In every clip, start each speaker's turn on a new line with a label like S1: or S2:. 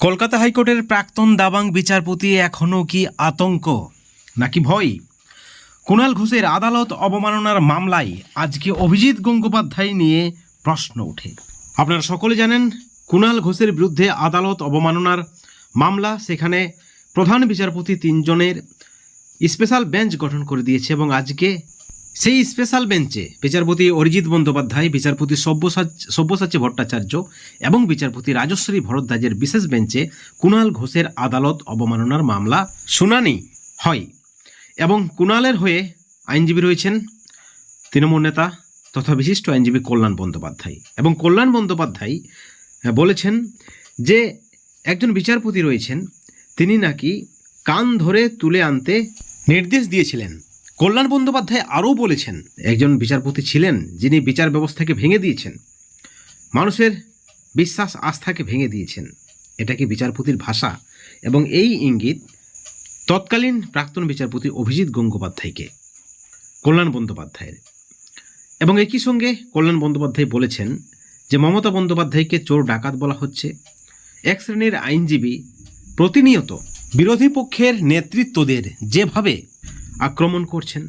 S1: কলকাতা হাইকোর্টের প্রাক্তন দাবাং বিচারপতি এখনও কি আতঙ্ক? নাকি ভয়? কুণাল ঘোষের আদালত অবমাননার মামলায় আজকে অভিজিৎ গঙ্গোপাধ্যায় নিয়ে প্রশ্ন ওঠে। আপনারা সকলে জানেন, কুণাল ঘোষের বিরুদ্ধে আদালত অবমাননার মামলা। সেখানে প্রধান বিচারপতি তিনজনের স্পেশাল বেঞ্চ গঠন করে দিয়েছে এবং আজকে সেই স্পেশাল বেঞ্চে বিচারপতি অরিজিৎ বন্দ্যোপাধ্যায়, বিচারপতি সব্যসাচ- ভট্টাচার্য এবং বিচারপতি রাজশ্রী ভরদ্বাজের বিশেষ বেঞ্চে কুণাল ঘোষের আদালত অবমাননার মামলা শুনানি হয় এবং কুণালের হয়ে আইনজীবী রয়েছেন তৃণমূল নেতা তথা বিশিষ্ট আইনজীবী কল্যাণ বন্দ্যোপাধ্যায়। এবং কল্যাণ বন্দ্যোপাধ্যায় বলেছেন যে একজন বিচারপতি রয়েছেন, তিনি নাকি কান ধরে তুলে আনতে নির্দেশ দিয়েছিলেন। কল্যাণ বন্দ্যোপাধ্যায় আরও বলেছেন, একজন বিচারপতি ছিলেন যিনি বিচার ব্যবস্থাকে ভেঙে দিয়েছেন। মানুষের বিশ্বাস আস্থাকে ভেঙে দিয়েছেন। এটা কি বিচারপতির ভাষা? এবং এই ইঙ্গিত তৎকালীন প্রাক্তন বিচারপতি অভিজিৎ গঙ্গোপাধ্যায়কে, কল্যাণ বন্দ্যোপাধ্যায়ের। এবং একই সঙ্গে কল্যাণ বন্দ্যোপাধ্যায় বলেছেন যে মমতা বন্দ্যোপাধ্যায়কে চোর ডাকাত বলা হচ্ছে। এক শ্রেণির আইনজীবী প্রতিনিয়ত বিরোধী পক্ষের নেতৃত্বদের যেভাবে আক্রমণ করছেন।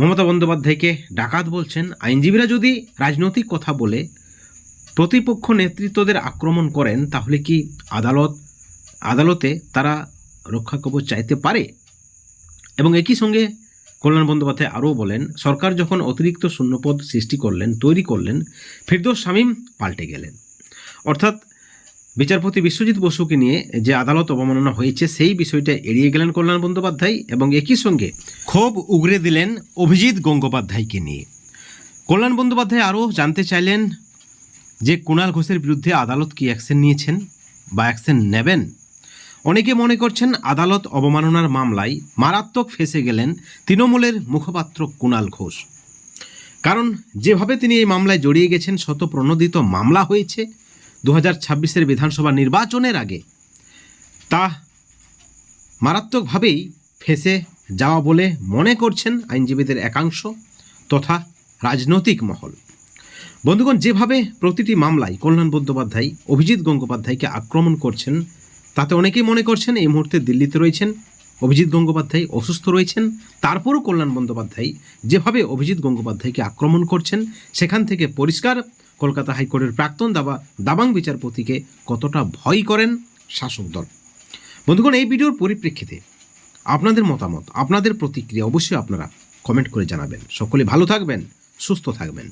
S1: মমতা বন্দ্যোপাধ্যায়কে ডাকাত বলছেন। আইনজীবীরা যদি রাজনৈতিক কথা বলে, প্রতিপক্ষ নেতৃত্বদের আক্রমণ করেন, তাহলে কি আদালত, আদালতে তারা রক্ষা কবচ চাইতে পারে? এবং একই সঙ্গে কল্যাণ বন্দ্যোপাধ্যায় আরও বলেন, সরকার যখন অতিরিক্ত শূন্যপদ সৃষ্টি করলেন, তৈরি করলেন, ফিরদোস শামীম পাল্টে গেলেন। অর্থাৎ বিচারপতি বিশ্বজিৎ বসুকে নিয়ে যে আদালত অবমাননা হয়েছে, সেই বিষয়টা এড়িয়ে গেলেন কল্যাণ বন্দ্যোপাধ্যায় এবং একই সঙ্গে ক্ষোভ উগরে দিলেন অভিজিৎ গঙ্গোপাধ্যায়কে নিয়ে। কল্যাণ বন্দ্যোপাধ্যায় আরও জানতে চাইলেন যে কুণাল ঘোষের বিরুদ্ধে আদালত কি অ্যাকশন নিয়েছেন বা অ্যাকশন নেবেন? অনেকে মনে করছেন আদালত অবমাননার মামলায় মারাত্মক ফেসে গেলেন তৃণমূলের মুখপাত্র কুণাল ঘোষ। কারণ যেভাবে তিনি এই মামলায় জড়িয়ে গেছেন শত প্রণোদিত মামলা হয়েছে দু হাজার ছাব্বিশের বিধানসভা নির্বাচনের আগে তা মারাত্মকভাবেই ফেসে যাওয়া বলে মনে করছেন আইনজীবীদের একাংশ তথা রাজনৈতিক মহল। বন্ধুগণ, যেভাবে প্রতিটি মামলায় কল্যাণ বন্দ্যোপাধ্যায়, অভিজিৎ গঙ্গোপাধ্যায়কে আক্রমণ করছেন, তাতে অনেকেই মনে করছেন এই মুহূর্তে দিল্লিতে রয়েছেন, অভিজিৎ গঙ্গোপাধ্যায় অসুস্থ রয়েছেন, তারপরও কল্যাণ বন্দ্যোপাধ্যায় যেভাবে অভিজিৎ গঙ্গোপাধ্যায়কে আক্রমণ করছেন, সেখান থেকে পরিষ্কার কলকাতা হাইকোর্টের প্রাক্তন দাবা, দাবাং বিচারপতিকে কতটা ভয় করেন শাসক দল? বন্ধুগণ, এই ভিডিওর পরিপ্রেক্ষিতে আপনাদের মতামত, আপনাদের প্রতিক্রিয়া অবশ্যই আপনারা কমেন্ট করে জানাবেন। সকলে ভালো থাকবেন, সুস্থ থাকবেন।